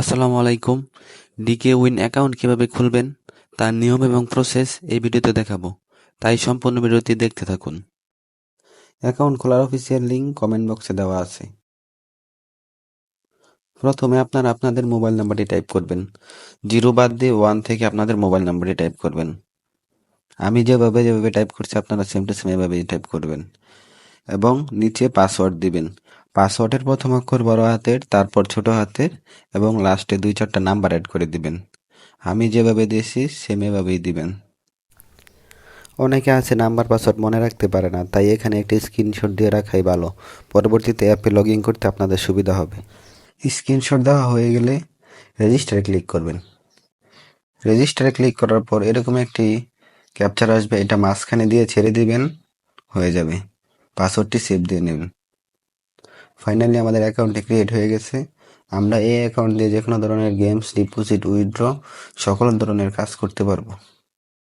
আসসালামু আলাইকুম। Decay win account কীভাবে খুলবেন, তার নিয়ম এবং প্রসেস এই ভিডিওতে দেখাবো। তাই সম্পূর্ণ ভিডিওটি দেখতে থাকুন। অ্যাকাউন্ট খোলার অফিসিয়াল লিঙ্ক কমেন্ট বক্সে দেওয়া আছে। প্রথমে আপনারা আপনাদের মোবাইল নাম্বারটি টাইপ করবেন। জিরো বাদ দিয়ে ওয়ান থেকে আপনাদের মোবাইল নাম্বারটি টাইপ করবেন। আমি যেভাবে যেভাবে টাইপ করছি, আপনারা সেম টু সেম এভাবেই টাইপ করবেন। এবং নিচে পাসওয়ার্ড দিবেন। পাসওয়ার্ডের প্রথম অক্ষর বড় হাতের, তারপর ছোট হাতের এবং লাস্টে দুই চারটা নাম্বার অ্যাড করে দিবেন। আমি যেভাবে দিয়েছি সেম এভাবেই দিবেন। অনেকে আছে নাম্বার, পাসওয়ার্ড মনে রাখতে পারে না, তাই এখানে একটি স্ক্রিনশট দিয়ে রাখাই ভালো। পরবর্তীতে অ্যাপে লগ ইন করতে আপনাদের সুবিধা হবে। স্ক্রিনশট দেওয়া হয়ে গেলে রেজিস্টারে ক্লিক করবেন। রেজিস্টারে ক্লিক করার পর এরকম একটি ক্যাপচার আসবে, এটা মাঝখানে দিয়ে ছেড়ে দিবেন, হয়ে যাবে। পাসওয়ার্ডটি সেভ দিয়ে নেবেন। ফাইনালি আমাদের অ্যাকাউন্টটি ক্রিয়েট হয়ে গেছে। আমরা এই অ্যাকাউন্ট দিয়ে যে কোনো ধরনের গেমস ডিপোজিট উইথড্র সকল ধরনের কাজ করতে পারব।